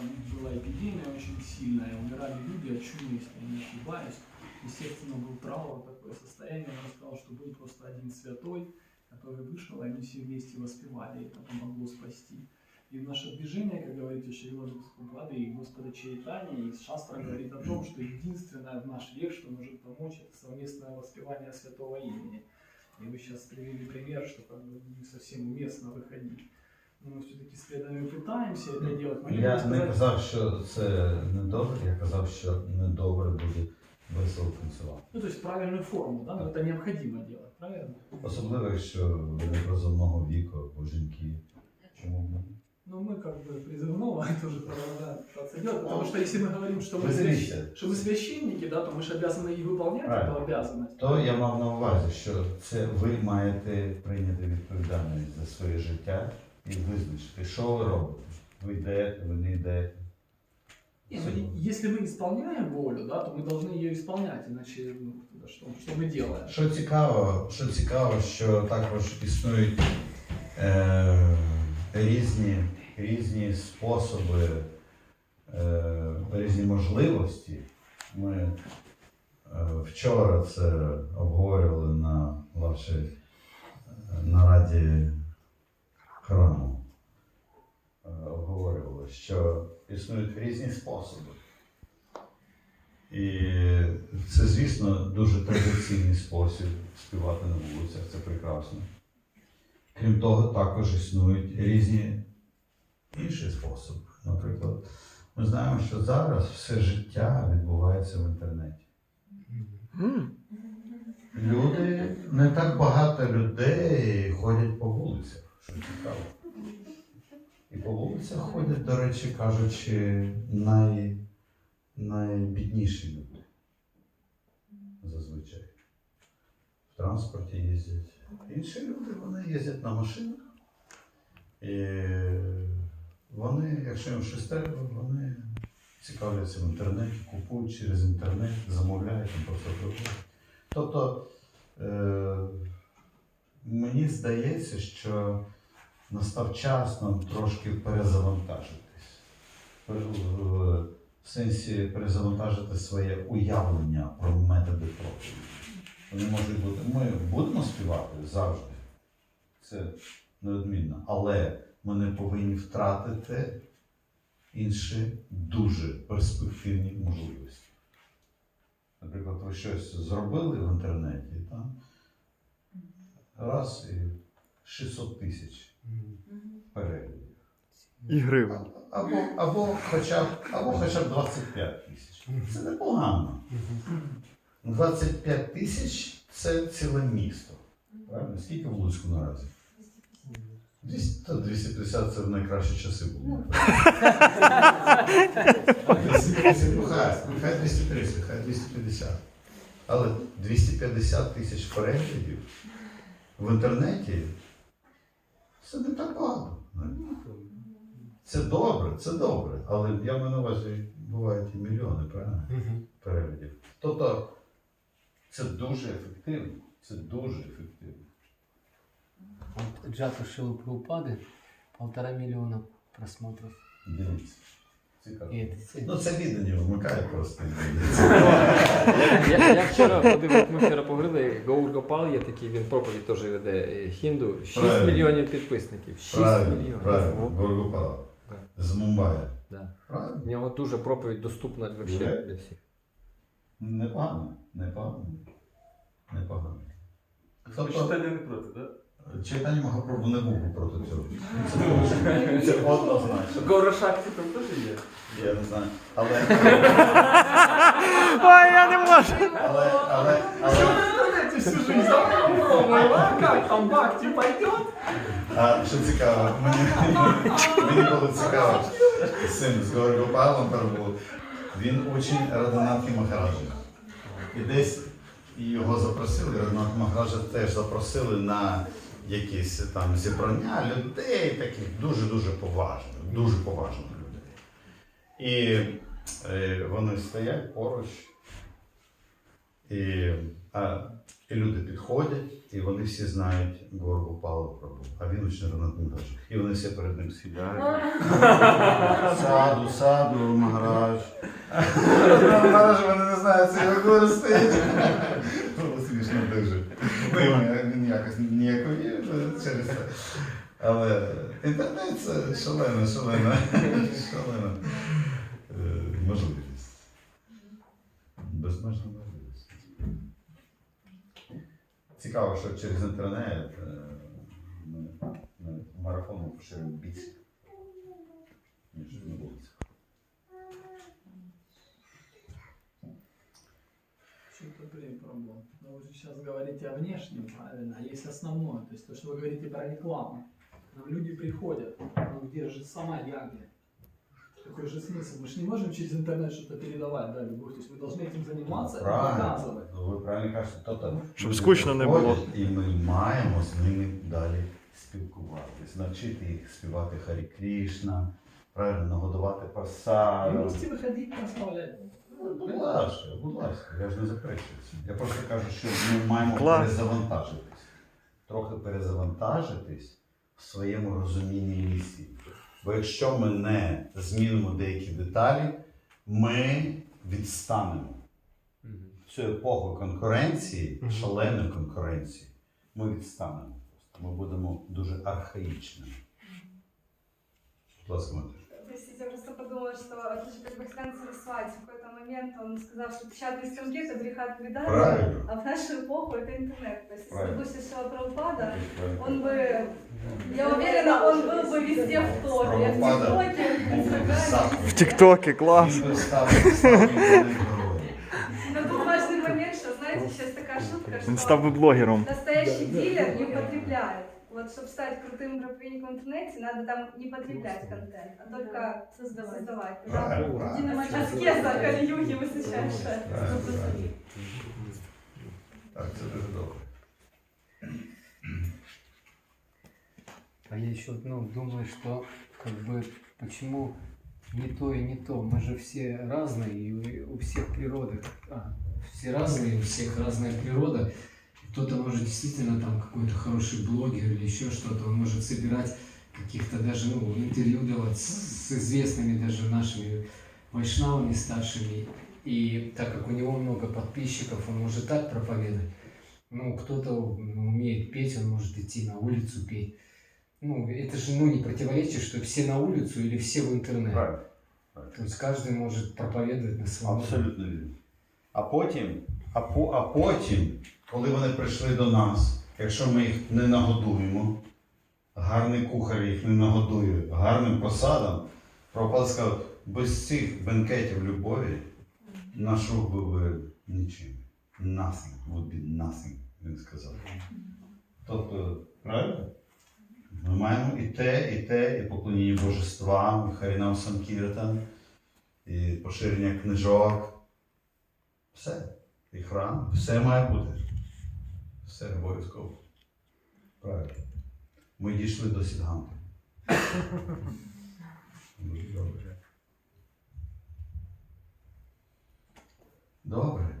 там была эпидемия очень сильная, умирали люди от чумы, если я не ошибаюсь. Естественно, был траур, такое состояние. Он сказал, что был просто один святой, который вышел, и они все вместе воспевали, и это помогло спасти. И наше движение, как говорит Шрила Гуспады и Господа Чайтани, и Шастра говорит о том, что единственное в наш век, что может помочь, это совместное воспевание святого имени. И вы сейчас привели пример, что как бы не совсем уместно выходить. Но мы все-таки следами пытаемся это делать. Мы любим Я не сказать- казав, що це недобре, я казав, що недобре буде весело танцювати. Ну, то есть правильную форму, да, но это необходимо делать, правильно? Особливо, якщо ви призовного віку або жінки. Чому б ні? Но мы как бы призывного тоже продолжаем пытаться делать, потому что если мы говорим, что мы, Вы свящ- заметьте. что мы священники, да, то мы же обязаны и выполнять Правильно. эту обязанность. То я мав на увазі, що це ви маєте прийняти відповідальність за своє життя і визначити, що ви робите. Ви йдете, ви не йдете. Не, ну, и- если мы исполняем волю, да, то мы должны ее исполнять, иначе ну, тогда что, что мы делаем? Що цікаво, що цікаво, що також існують е, різні, різні способи, е, різні можливості. Ми е, вчора це обговорювали на вашій е, нараді храму. Е, обговорювали, що існують різні способи. І це, звісно, дуже традиційний спосіб співати на вулицях, це прекрасно. Крім того, також існують різні інші способи. Наприклад, ми знаємо, що зараз все життя відбувається в інтернеті. Люди, не так багато людей ходять по вулицях, що цікаво. І по вулицях ходять, до речі, кажучи, най, найбідніші люди. Зазвичай. В транспорті їздять. Інші люди вони їздять на машинах. І вони, якщо їм щось треба, вони цікавляться в інтернеті, купують через інтернет, замовляють, там просто приходять. Тобто е, мені здається, що настав час нам трошки перезавантажитись. В- В сенсі перезавантажити своє уявлення про методи проповіді. Вони можуть бути. Ми будемо співати завжди. Це неодмінно. Але ми не повинні втратити інші дуже перспективні можливості. Наприклад, ви щось зробили в інтернеті, там, раз і 600 тисяч переглядів. І гривень. Або, або, хоча б, або хоча б 25 тисяч. Це непогано. 25 тисяч це ціле місто. Правильно? Скільки в Луцьку наразі? 250 це в найкращі часи були. Ну, Хай, хай 230, хай 250. Але 250 тисяч переглядів в інтернеті це не так багато. Це добре, це добре. Але я маю на увазі, бувають і мільйони, правильно? Переглядів. Тобто це дуже ефективно. Це дуже ефективно. Джато Джату Шилу Прабхупады полтора мільйона просмотрів. Дивіться. Цікаво. Ну це віддані вимикає просто. Я, я вчора подивив, ми вчора поговорили, Гаур Гопал є такий, він проповідь теж веде е, хінду. 6 Правильно. мільйонів підписників. 6 Правильно, мільйонів. правильно. О, Горгопала. Так. З Мумбаї. да. Правильно? В нього дуже проповідь доступна вообще Вже? для всіх. Непогано. Непогано. Непогано. Тобто, Читання не проти, так? Читання Махапрабху не був проти цього. Це. Це однозначно. Гора Шакти там теж є. Я не знаю. Але, Ой, я не можу! але, але, Все але, в всю жизнь, давай попробуем, а как там Бхакти пойдет? а, що цікаво, мені, мені було цікаво, син з Горгопалом Прабу, він учень Радонатхи Махараджа. І десь його запросили, Радонат Махараджа теж запросили на якісь там зібрання людей, таких дуже-дуже поважних, дуже поважних людей. І е, вони стоять поруч. І а, І люди підходять, і вони всі знають Горгу Павла Прабу, а він Ронат Мугадж. І вони всі перед ним сідають. Саду, саду, Магараж. Магараж, вони не знають, це його гори стоїть. Смішно дуже. Він якось ніякові через це. Але інтернет це шалена, шалена, шалена е, можливість. Безмежна можливість. Цікаво, що через інтернет е, ми, марафоном поширюємо більше, ніж на вулицях. Что-то блин, проблем. Но вы же сейчас говорите о внешнем, правильно? А есть основное. То есть то, что вы говорите про рекламу. Нам люди приходят, ну где же сама ягня? Какой же смысл? Мы же не можем через интернет что-то передавать, да, любовь. То есть мы должны этим заниматься и показывать. Ну, ви правильно кажете, тобто Щоб люди скучно не було. приходять, І ми маємо з ними далі спілкуватись, навчити їх співати Харі Крішна, правильно нагодувати И пасару. вместе выходить, прославлять. Будь ласка, будь ласка, я ж не заперечую. Я просто кажу, що ми маємо Клас. перезавантажитись. Трохи перезавантажитись в своєму розумінні місії. Бо якщо ми не змінимо деякі деталі, ми відстанемо. В цю епоху конкуренції, шаленої конкуренції, ми відстанемо. Ми будемо дуже архаїчними. Будь ласка, Матюш. Простите, я просто подумала, что это же как бы Хрен Сарасвати. В какой-то момент он сказал, что печатные станки это греха от предания, Правильно. а в нашу эпоху это интернет. То есть если Правильно. бы после Шила Прабхупада, Правильно. он бы, я уверена, он был бы везде в топе. В Прабхупада ТикТоке, в був Инстаграме. захват. В Тіктокі клас. Він би став самим головним героєм. Но тут важный момент, что, знаете, сейчас такая шутка, Він став би что блогером. настоящий дилер не употребляет. Вот, чтобы стать крутым проповедником в интернете, надо там не потреблять контент, а только создавать. создавать. Тогда Правильно, правильно. Аскеза Кали-Юги правильно. Так, це дуже добре. А я еще ну, думаю, что как бы почему не то и не то. Мы же все разные, и у всех природа. а, все разные, у всех разная природа Кто-то может действительно там какой-то хороший блогер или еще что-то, он может собирать каких-то даже ну, интервью давать с, с известными даже нашими вайшнавами старшими. И так как у него много подписчиков, он может так проповедовать. Ну, кто-то ну, умеет петь, он может идти на улицу петь. Ну, это же ну, не противоречит, что все на улицу или все в интернет. Правильно. То есть каждый может проповедовать на своем. Абсолютно вірно. А потім, а, по, а потім, коли вони прийшли до нас, якщо ми їх не нагодуємо, гарний кухар їх не нагодує гарним посадом, Пропад сказав, без цих бенкетів любові наш рух був би нічим. Nothing would be nothing, він сказав. Тобто, правильно? Ми маємо і те, і те, і поклоніння божествам, і Харінам Санкіртан, і поширення книжок. Все. І храм, все має бути. Все обов'язково. Правильно. Ми дійшли до Сідганки. Дуже добре. Добре.